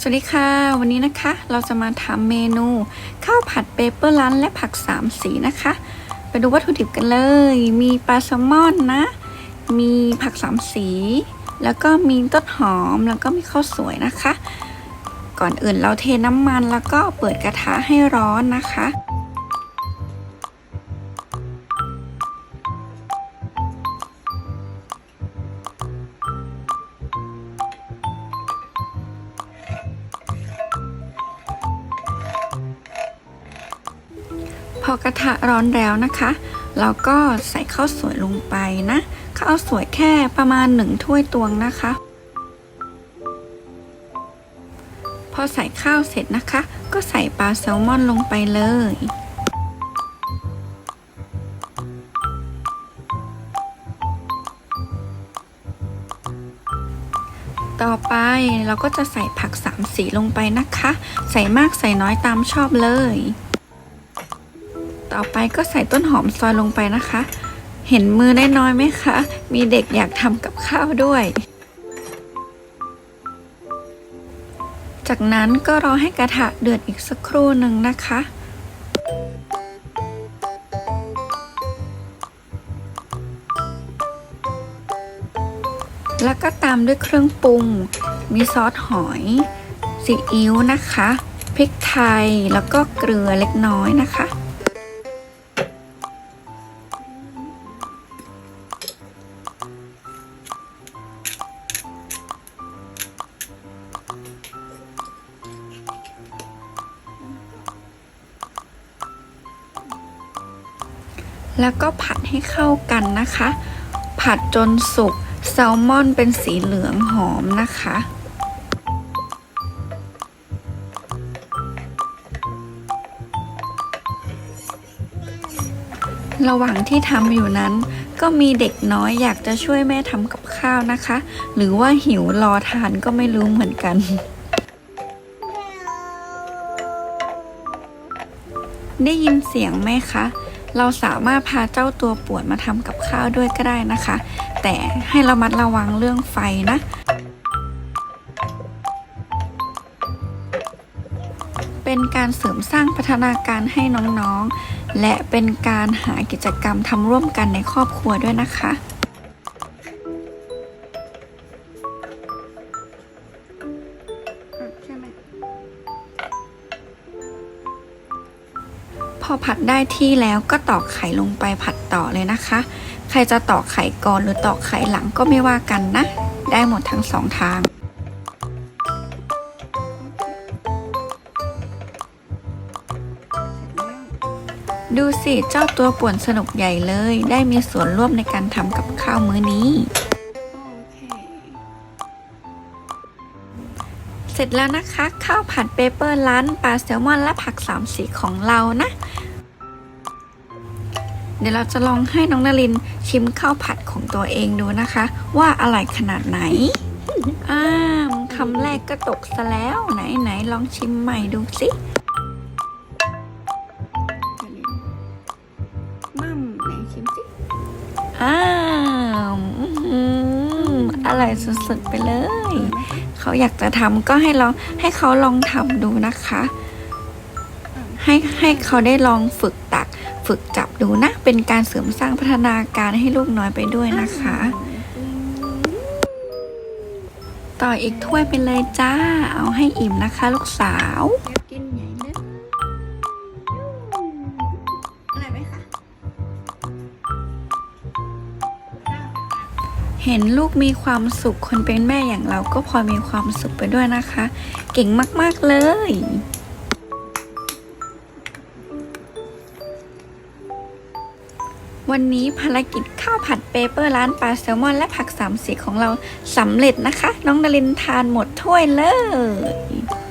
สวัสดีค่ะ วันนี้นะคะเราจะมาทำเมนูข้าวผัดเปเปอร์ลันและผักสามสีนะคะ ไปดูวัตถุดิบกันเลย มีปลาแซลมอนนะ มีผักสามสี แล้วก็มีต้นหอมแล้วก็มีข้าวสวยนะคะ ก่อนอื่นเราเทน้ำมันแล้วก็เปิดกระทะให้ร้อนนะคะ พอกระทะร้อนแล้วนะคะเราก็ใส่ข้าวสวยลงไปนะข้าวสวยแค่ประมาณหนึ่งถ้วยตวงนะคะ พอใส่ข้าวเสร็จนะคะ ก็ใส่ปลาแซลมอนลงไปเลยต่อไปเราก็จะใส่ผักสามสีลงไปนะคะ ใส่มากใส่น้อยตามชอบเลย ต่อไปก็ใส่ต้นหอมซอยลงไปนะคะ เห็นมือได้น้อยไหมคะ มีเด็กอยากทำกับข้าวด้วย จากนั้นก็รอให้กระทะเดือดอีกสักครู่หนึ่งนะคะแล้วก็ตามด้วยเครื่องปรุง มีซอสหอย ซีอิ๊วนะคะ พริกไทย แล้วก็เกลือเล็กน้อยนะคะ แล้วก็ผัดให้เข้ากันนะคะ ผัดจนสุกแซลมอนเป็นสีเหลืองหอมนะคะ ระหว่างที่ทำอยู่นั้น ก็มีเด็กน้อยอยากจะช่วยแม่ทำกับข้าวนะคะ หรือว่าหิวรอทานก็ไม่รู้เหมือนกันได้ยินเสียงไหมคะ เราสามารถพาเจ้าตัวป่วนมาทำกับข้าวด้วยก็ได้นะคะ แต่ให้ระมัดระวังเรื่องไฟนะ เป็นการเสริมสร้างพัฒนาการให้น้องๆ และเป็นการหากิจกรรมทำร่วมกันในครอบครัวด้วยนะคะ พอผัดได้ที่แล้วก็ตอกไข่ลงไปผัดต่อเลยนะคะ ใครจะตอกไข่ก่อนหรือตอกไข่หลังก็ไม่ว่ากันนะ ได้หมดทั้งสองทางดูสิเจ้าตัวป่วนสนุกใหญ่เลย ได้มีส่วนร่วมในการทำกับข้าวมื้อนี้ เสร็จแล้วนะคะ ข้าวผัดเปเปอร์ร้านปลาแซลมอนและผักสามสีของเรานะ เดี๋ยวเราจะลองให้น้องนารินชิมข้าวผัดของตัวเองดูนะคะ ว่าอร่อยขนาดไหนอ้ามคำแรกก็ตกซะแล้วไหนไหนลองชิมใหม่ดูสิมั่มไหนชิมสิอ้าวอร่อยสุดๆไปเลย เขาอยากจะทำก็ให้ลองให้เขาลองทำดูนะคะ ให้ให้เขาได้ลองฝึกตัก ฝึกจับดูนะ เป็นการเสริมสร้างพัฒนาการให้ลูกน้อยไปด้วยนะคะ ต่ออีกถ้วยไปเลยจ้า เอาให้อิ่มนะคะ ลูกสาว เห็นลูกมีความสุขคนเป็นแม่อย่างเราก็พอมีความสุขไปด้วยนะคะ เก่งมาก ๆ เลยวันนี้ภารกิจข้าวผัดเปเปอร์ร้านปลาแซลมอนและผักสามสีของเราสำเร็จนะคะ น้องดารินทานหมดถ้วยเลย